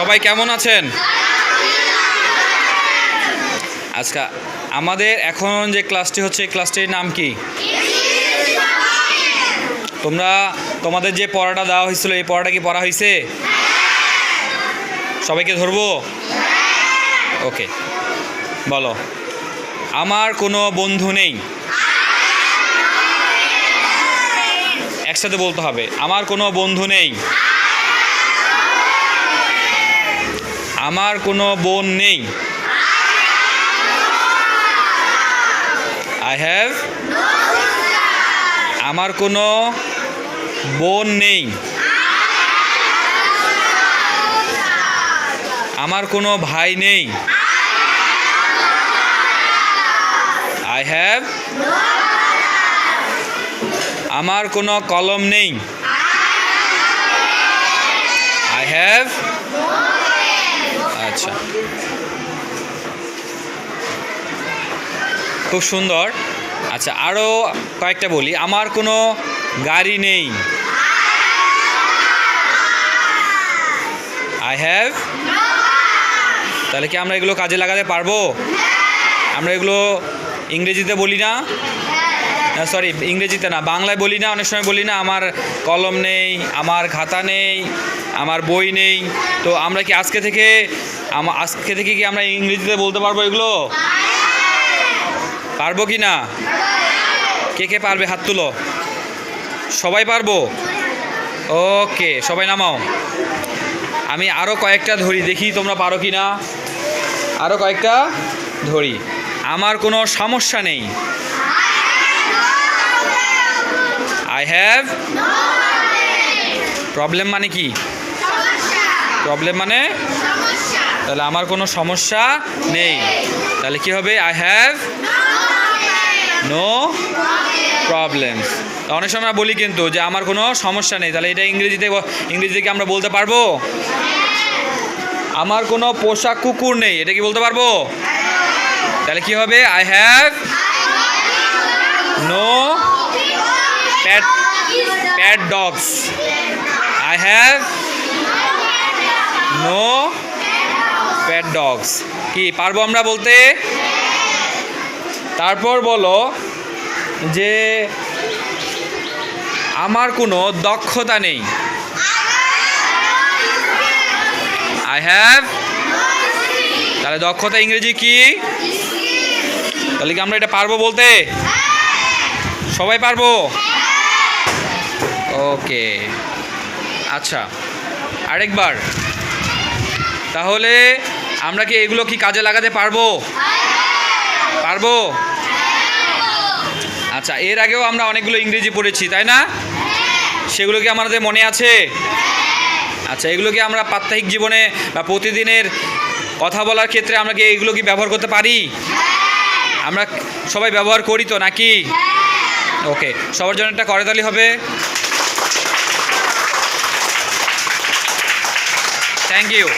সবাই কেমন আছেন? আজকে আমাদের এখন যে ক্লাসটি হচ্ছে, এই ক্লাসটির নাম কি? তোমরা, তোমাদের যে পড়াটা দেওয়া হয়েছিল, এই পড়াটা কি পড়া হয়েছে? সবাইকে ধরবো? ওকে বলো। আমার কোনো বন্ধু নেই। একসাথে বলতে হবে। আমার কোনো বন্ধু নেই। আমার কোনো বোন নেই। আই হ্যাভ আমার কোনো বোন নেই। আমার কোনো ভাই নেই। আই হ্যাভ আমার কোনো কলম নেই। আই হ্যাভ আচ্ছা খুব সুন্দর। আচ্ছা আরও কয়েকটা বলি। আমার কোনো গাড়ি নেই। আই হ্যাভ তাহলে কি আমরা এগুলো কাজে লাগাতে পারব? আমরা এগুলো ইংরেজিতে বলি না? সরি ইংরেজিতে না, বাংলায় বলি না, অনেক সময় বলি না, আমার কলম নেই, আমার খাতা নেই, আমার বই নেই। তো আমরা কি আজকে থেকে আমা- আজকে থেকে কি আমরা ইংরেজিতে বলতে পারব এগুলো? পারব কি না? কে কে পারবে হাত তুলো? সবাই পারব? ওকে সবাই নামাও। আমি আরও কয়েকটা ধরি দেখি তোমরা পারো কি না? আরও কয়েকটা ধরি। আমার কোনো সমস্যা নেই। আই হ্যাভ প্রবলেম মানে কি? প্রবলেম মানে? তাহলে আমার কোনো সমস্যা নেই। তাহলে কি হবে? আই হ্যাভ নো প্রবলেম অনেক সময় বলি কিন্তু যে আমার কোনো সমস্যা নেই। তাহলে এটা ইংরেজিতে ইংরেজিতে কি আমরা বলতে পারব? আমার কোনো পোষা কুকুর নেই। এটা কি বলতে পারব? তাহলে কি হবে? I have no pet pet dogs I have no pet dogs কি, পারব আমরা বলতে? তারপর বলো যে আমার কোনো দক্ষতা নেই। আই হ্যাভ তাহলে দক্ষতা ইংরেজি কি? তাহলে কি আমরা এটা পারব বলতে? সবাই পারব? ওকে। আচ্ছা আরেকবার। তাহলে আমরা কি এগুলো কি কাজে লাগাতে পারব? পারব? আচ্ছা এর আগেও আমরা অনেকগুলো ইংরেজি পড়েছি, তাই না? সেগুলো কি আমাদের মনে আছে? আচ্ছা এগুলো কি আমরা প্রাত্যহিক জীবনে বা প্রতিদিনের কথা বলার ক্ষেত্রে আমরা কি এগুলো কি ব্যবহার করতে পারি? আমরা সবাই ব্যবহার করি তো, নাকি? ওকে, সবার জন্য একটা করতালি হবে। Thank you